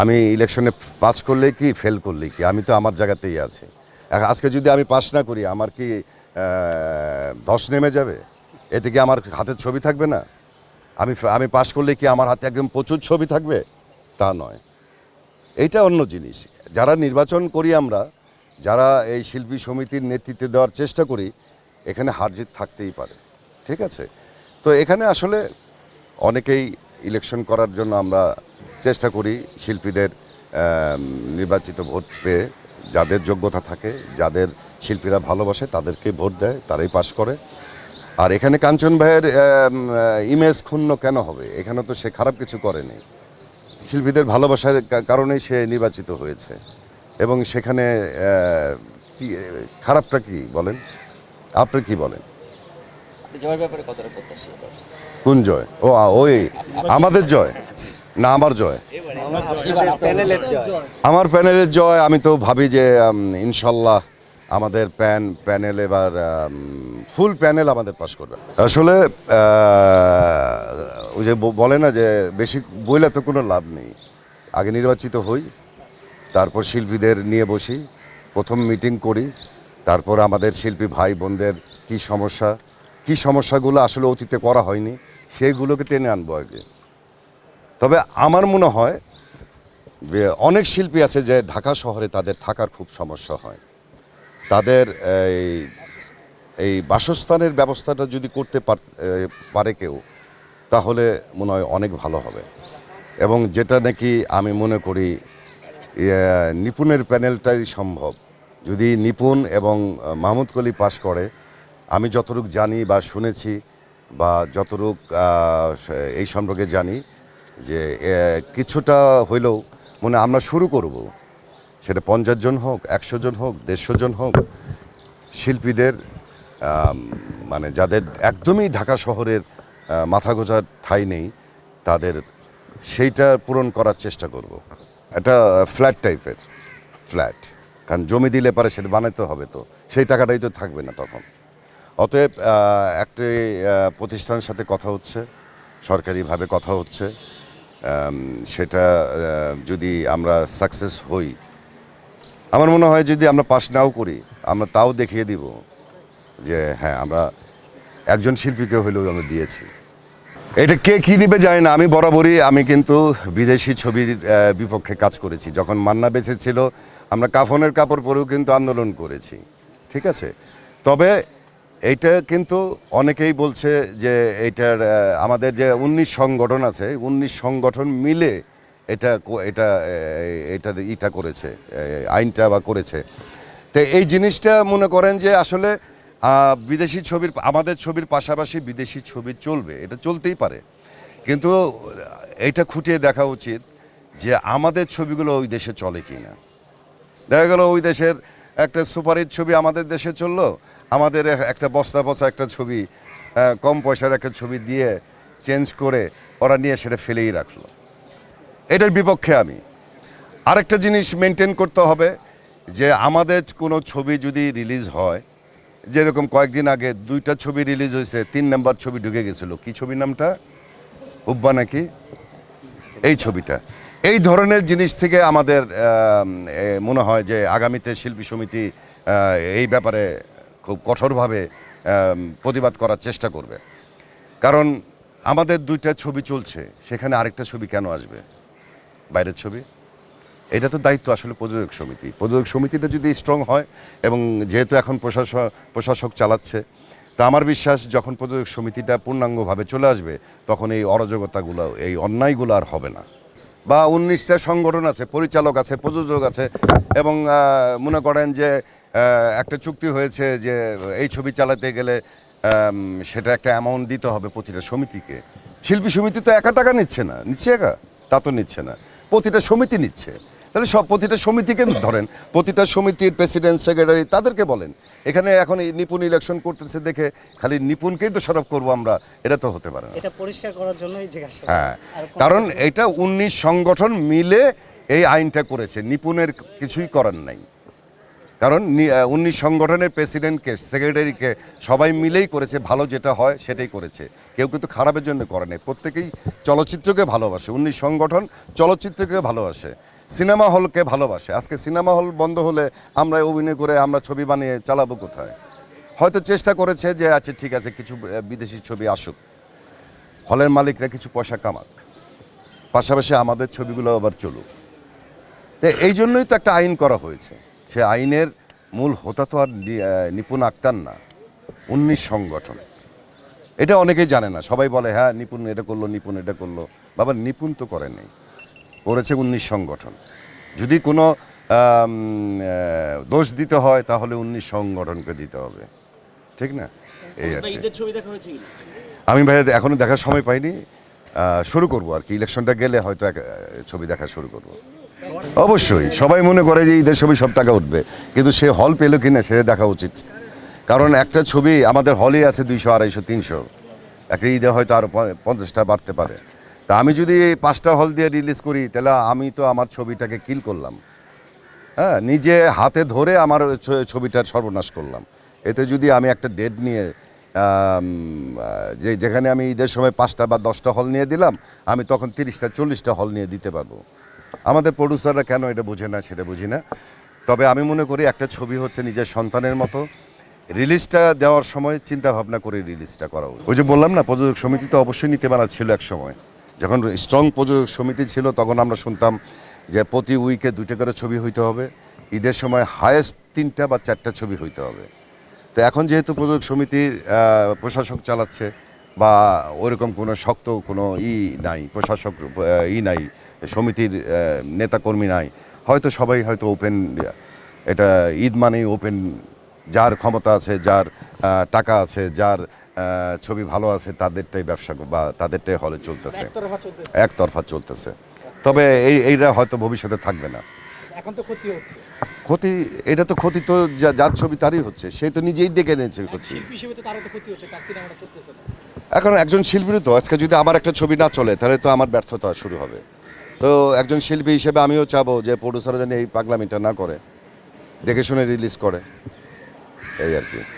আমি ইলেকশনে পাস করলে কি, ফেল করলে কি? আমি তো আমার জায়গাতেই আছি। আজকে যদি আমি পাস না করি, আমার কি ধস নেমে যাবে? এতে কি আমার হাতের ছবি থাকবে না? আমি আমি পাস করলে কি আমার হাতে একদম প্রচুর ছবি থাকবে? তা নয়। এইটা অন্য জিনিস। যারা নির্বাচন করি আমরা, যারা এই শিল্পী সমিতির নেতৃত্বে দেওয়ার চেষ্টা করি, এখানে হার জিত থাকতেই পারে। ঠিক আছে? তো এখানে আসলে অনেকেই ইলেকশন করার জন্য আমরা চেষ্টা করি শিল্পীদের নির্বাচিত ভোট পেয়ে যাদের যোগ্যতা থাকে যাদের শিল্পীরা ভালোবাসে তাদেরকে ভোট দেয় তারাই পাশ করে। আর এখানে কাঞ্চন ভাইয়ের ইমেজ ক্ষুণ্ণ কেন হবে? এখানে তো সে খারাপ কিছু করেনি। শিল্পীদের ভালোবাসার কারণেই সে নির্বাচিত হয়েছে। এবং সেখানে খারাপটা কি বলেন? আপনি কি বলেন? কোন জয়? ও ওই আমাদের জয়। না, আমার জয়। আমার প্যানেলের জয়, আমি তো ভাবি যে ইনশাল্লাহ আমাদের প্যান, প্যানেল এবার ফুল প্যানেল আমাদের পাশ করবে। আসলে ওই যে বলে না যে, বেশি বইলে তো কোনো লাভ নেই। আগে নির্বাচিত হই, তারপর শিল্পীদের নিয়ে বসি, প্রথম মিটিং করি, তারপর আমাদের শিল্পী ভাই বোনদের কি সমস্যা, কি সমস্যাগুলো আসলে অতীতে করা হয়নি সেইগুলোকে টেনে আনব আগে। তবে আমার মনে হয় যে অনেক শিল্পী আছে যে ঢাকা শহরে তাদের থাকার খুব সমস্যা হয়। তাদের এই এই বাসস্থানের ব্যবস্থাটা যদি করতে পার- কেউ, তাহলে মনে হয় অনেক ভালো হবে। এবং যেটা নাকি আমি মনে করি নিপুণের প্যানেলটাই সম্ভব। যদি নিপুণ এবং মাহমুদ কলি পাশ করে, আমি যতটুক জানি বা শুনেছি বা যতটুক এই সম্পর্কে জানি যে কিছুটা হইলেও মানে আমরা শুরু করব। সেটা পঞ্চাশ জন হোক, একশো জন হোক, দেড়শো জন হোক, শিল্পীদের মানে যাদের একদমই ঢাকা শহরের মাথা গোজার ঠাঁই নেই, তাদের সেইটা পূরণ করার চেষ্টা করব। এটা ফ্ল্যাট টাইপের ফ্ল্যাট। কারণ জমি দিলে পারে সেটা বানাতে হবে তো, সেই টাকাটাই তো থাকবে না তখন। অতএব একটি প্রতিষ্ঠানের সাথে কথা হচ্ছে, সরকারিভাবে কথা হচ্ছে। সেটা যদি আমরা সাকসেস হই, আমার মনে হয় যদি আমরা পাস নাও করি, আমরা তাও দেখিয়ে দিব যে হ্যাঁ আমরা একজন শিল্পীকে হলেও আমরা দিয়েছি। এটা কে কী নিবে জানি না, আমি বরাবরই, আমি কিন্তু বিদেশি ছবির বিপক্ষে কাজ করেছি। যখন মান্না বেঁচে ছিল, আমরা কাফনের কাপড় পরেও কিন্তু আন্দোলন করেছি। ঠিক আছে? তবে এইটা কিন্তু অনেকেই বলছে যে এইটার আহ, আমাদের যে উনিশ সংগঠন আছে উনিশ সংগঠন মিলে এটা এটা এটা ইটা করেছে আইনটা বা করেছে। তো এই জিনিসটা মনে করেন যে আসলে বিদেশি ছবির আমাদের ছবির পাশাপাশি বিদেশি ছবি চলবে এটা চলতেই পারে। কিন্তু এটা খুঁটিয়ে দেখা উচিত যে আমাদের ছবিগুলো ওই দেশে চলে কি না দেখা গেল ওই দেশের একটা সুপারহিট ছবি আমাদের দেশে চলল আমাদের একটা বস্তা বস্তা একটা ছবি কম পয়সার একটা ছবি দিয়ে চেঞ্জ করে ওরা নিয়ে সেটা ফেলেই রাখল। এটার বিপক্ষে আমি। আরেকটা জিনিস মেনটেন করতে হবে, যে আমাদের কোনো ছবি যদি রিলিজ হয়, যেরকম কয়েকদিন আগে দুইটা ছবি রিলিজ হয়েছে, তিন নাম্বার ছবি ঢুকে গেছিল। কি ছবির নামটা? উব্বা নাকি? এই ছবিটা। এই ধরনের জিনিস থেকে আমাদের মনে হয় যে আগামীতে শিল্পী সমিতি এই ব্যাপারে খুব কঠোরভাবে প্রতিবাদ করার চেষ্টা করবে। কারণ আমাদের দুইটা ছবি চলছে, সেখানে আরেকটা ছবি কেন আসবে? বাইরের ছবি? এটা তো দায়িত্ব আসলে প্রযোজক সমিতি। প্রযোজক সমিতিটা যদি স্ট্রং হয় এবং যেহেতু এখন প্রশাসক প্রশাসক চালাচ্ছে, তা আমার বিশ্বাস যখন প্রযোজক সমিতিটা পূর্ণাঙ্গভাবে চলে আসবে, তখন এই অরাজকতাগুলো, এই অন্যায়গুলো আর হবে না। বা উনিশটা সংগঠন আছে, পরিচালক আছে, প্রযোজক আছে এবং মনে করেন যে একটা চুক্তি হয়েছে যে এই ছবি চালাতে গেলে সেটা একটা অ্যামাউন্ট দিতে হবে প্রতিটা সমিতিকে। শিল্পী সমিতি তো একা টাকা নিচ্ছে না নিচ্ছে একা? তা তো নিচ্ছে না। প্রতিটা সমিতি নিচ্ছে। তাহলে সব প্রতিটা সমিতিকে ধরেন প্রতিটা সমিতির প্রেসিডেন্ট সেক্রেটারি তাদেরকে বলেন এখানে এখন এই নিপুণ ইলেকশন করতেছে দেখে খালি নিপুণকেই তো সরব করব আমরা। এটা তো হতে পারে না। এটা পরিষ্কার করার জন্যই জিজ্ঞাসা হ্যাঁ কারণ এটা উনিশ সংগঠন মিলে এই আইনটা করেছে। নিপুণের কিছুই করার নাই। কারণ উনিশ সংগঠনের প্রেসিডেন্টকে, সেক্রেটারিকে সবাই মিলেই করেছে, ভালো যেটা হয় সেটাই করেছে। কেউ কিন্তু খারাপের জন্য করে নাই। প্রত্যেকেই চলচ্চিত্রকে ভালোবাসে। উনিশ সংগঠন চলচ্চিত্রকে ভালোবাসে, সিনেমা হলকে ভালোবাসে। আজকে সিনেমা হল বন্ধ হলে আমরা অভিনয় করে আমরা ছবি বানিয়ে চালাবো কোথায়? হয়তো চেষ্টা করেছে যে আচ্ছা ঠিক আছে, কিছু বিদেশি ছবি আসুক। হলের মালিকরা কিছু পয়সা কামাক। পাশাপাশি আমাদের ছবিগুলো আবার চলুক। তো এই জন্যই তো একটা আইন করা হয়েছে। সে আইনের মূল হোতা তো আর নিপুণ আক্তার না উনিশ সংগঠন। এটা অনেকেই জানে না সবাই বলে হ্যাঁ নিপুণ এটা করল নিপুণ এটা করল। বাবা নিপুণ তো করে নেই করেছে উনিশ সংগঠন। যদি কোনো দোষ দিতে হয় তাহলে উনিশ সংগঠনকে দিতে হবে। ঠিক না? এই আর আমি ভাই এখনও দেখার সময় পাইনি। শুরু করব আর কি ইলেকশনটা গেলে হয়তো এক, ছবি দেখা শুরু করব। অবশ্যই, সবাই মনে করে যে ঈদের ছবি সব টাকা উঠবে, কিন্তু সে হল পেল কিনা সেটা দেখা উচিত। কারণ একটা ছবি আমাদের হলে আছে দুইশো, আড়াইশো, তিনশো। একটা ঈদে হয়তো আরও পঞ্চাশটা বাড়তে পারে। তা আমি যদি পাঁচটা হল দিয়ে রিলিজ করি, তাহলে আমি তো আমার ছবিটাকে কিল করলাম। হ্যাঁ নিজে হাতে ধরে আমার ছবিটার সর্বনাশ করলাম। এতে যদি আমি একটা ডেট নিয়ে যে, যেখানে আমি ঈদের সময় পাঁচটা বা দশটা হল নিয়ে দিলাম, আমি তখন তিরিশটা, চল্লিশটা হল নিয়ে দিতে পারব। আমাদের প্রডিউসাররা কেন এটা বুঝে না, সেটা বুঝি না। তবে আমি মনে করি একটা ছবি হচ্ছে নিজের সন্তানের মতো। রিলিজটা দেওয়ার সময় চিন্তা ভাবনা করে রিলিজটা করা ওই যে বললাম না, প্রযোজক সমিতি তো অবশ্যই নিতে নীতিমালা ছিল এক সময়। যখন স্ট্রং প্রযোজক সমিতি ছিল, তখন আমরা শুনতাম যে প্রতি উইকে দুটো করে ছবি হইতে হবে। ঈদের সময় হায়েস্ট তিনটা বা চারটা ছবি হইতে হবে। তো এখন যেহেতু প্রযোজক সমিতির প্রশাসক চালাচ্ছে বা ওরকম কোনো শক্ত কোনো ই নাই প্রশাসক ই নাই সমিতির নেতাকর্মী নাই। হয়তো সবাই হয়তো ওপেন এটা ঈদ মানেই ওপেন যার ক্ষমতা আছে যার টাকা আছে যার ছবি ভালো আছে তাদেরটাই ব্যবসা বা তাদেরটাই হলে চলতেছে। একতরফা চলতেছে। তবে এই এইটা হয়তো ভবিষ্যতে থাকবে না। এখন তো ক্ষতি হচ্ছে। ক্ষতি এটা তো ক্ষতি তো যার ছবি তারই হচ্ছে সে তো নিজেই ডেকে নিয়েছে ক্ষতি। এখন একজন শিল্পীর তো আজকে যদি আমার একটা ছবি না চলে তাহলে তো আমার ব্যর্থতা শুরু হবে। তো একজন শিল্পী হিসেবে আমিও চাবো যে প্রডিউসার যেন এই পাগলামিটা না করে দেখে শুনে রিলিজ করে। এই আর কি।